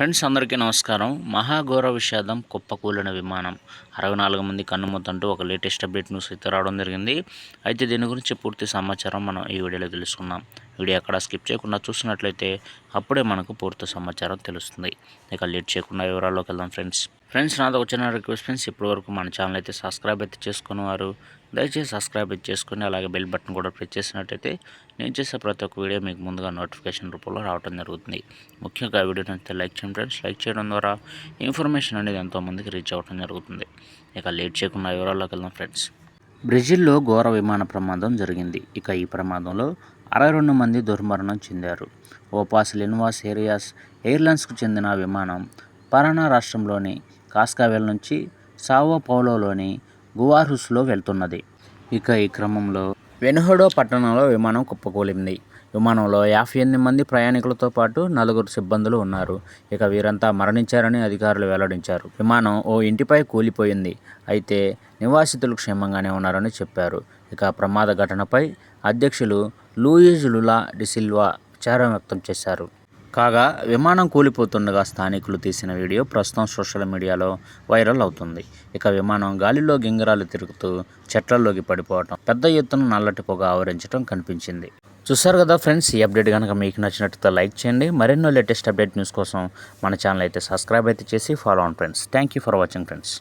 Friends అందరికీ నమస్కారం. మహాఘోర విషాదం కుప్పకూలిన విమానం. అరవై నాలుగు మంది కన్నుమూతంటూ ఒక లేటెస్ట్ అప్డేట్ న్యూస్ అయితే రావడం జరిగింది. అయితే దీని గురించి పూర్తి సమాచారం మనం ఈ వీడియోలో తెలుసుకుందాం. వీడియో అక్కడ స్కిప్ చేయకుండా చూసినట్లయితే అప్పుడే మనకు పూర్తి సమాచారం తెలుస్తుంది. ఇక లేట్ చేయకుండా వివరాల్లోకి వెళ్దాం ఫ్రెండ్స్. ఫ్రెండ్స్ నాది వచ్చిన చిన్న రిక్వెస్ట్ ఫ్రెండ్స్. ఇప్పటివరకు మన ఛానల్ అయితే సబ్స్క్రైబ్ అయితే చేసుకుని వారు దయచేసి సబ్స్క్రైబ్ అయితే చేసుకుని అలాగే బెల్ బటన్ కూడా ప్రెస్ చేసినట్టయితే నేను చేసే ప్రతి ఒక్క వీడియో మీకు ముందుగా నోటిఫికేషన్ రూపంలో రావడం జరుగుతుంది. ముఖ్యంగా వీడియో అయితే లైక్ చేయండి ఫ్రెండ్స్. లైక్ చేయడం ద్వారా ఇన్ఫర్మేషన్ అనేది ఎంతోమందికి రీచ్ అవ్వడం జరుగుతుంది. ఇక లేట్ చేయకుండా వివరాల్లోకి వెళ్దాం ఫ్రెండ్స్. బ్రెజిల్లో ఘోర విమాన ప్రమాదం జరిగింది. ఇక ఈ ప్రమాదంలో అరవై రెండు మంది దుర్మరణం చెందారు. ఓపాస్ లిన్వాస్ ఏరియాస్ ఎయిర్లైన్స్కు చెందిన విమానం పరానా రాష్ట్రంలోని కాస్కావెల్ నుంచి సావో పౌలోలోని గువార్హుస్లో వెళ్తున్నది. ఇక ఈ క్రమంలో వెనుహడో పట్టణంలో విమానం కుప్పకూలింది. విమానంలో యాభై ఎనిమిది మంది ప్రయాణికులతో పాటు నలుగురు సిబ్బందులు ఉన్నారు. ఇక వీరంతా మరణించారని అధికారులు వెల్లడించారు. విమానం ఓ ఇంటిపై కూలిపోయింది. అయితే నివాసితులు క్షేమంగానే ఉన్నారని చెప్పారు. ఇక ప్రమాద ఘటనపై అధ్యక్షులు లూయిజ్ లులా డిసిల్వా విచారం వ్యక్తం చేశారు. కాగా విమానం కూలిపోతుండగా స్థానికులు తీసిన వీడియో ప్రస్తుతం సోషల్ మీడియాలో వైరల్ అవుతుంది. ఇక విమానం గాలిలో గింగరాలు తిరుగుతూ చెట్లలోకి పడిపోవటం పెద్ద ఎత్తున నల్లటి పొగ ఆవరించడం కనిపించింది. చూసారు కదా ఫ్రెండ్స్ ఈ అప్డేట్ కనుక మీకు నచ్చినట్లయితే లైక్ చేయండి. మరెన్నో లేటెస్ట్ అప్డేట్ న్యూస్ కోసం మన ఛానల్ అయితే సబ్స్క్రైబ్ అయితే చేసి ఫాలో అవ్వండి friends. Thank you for watching friends.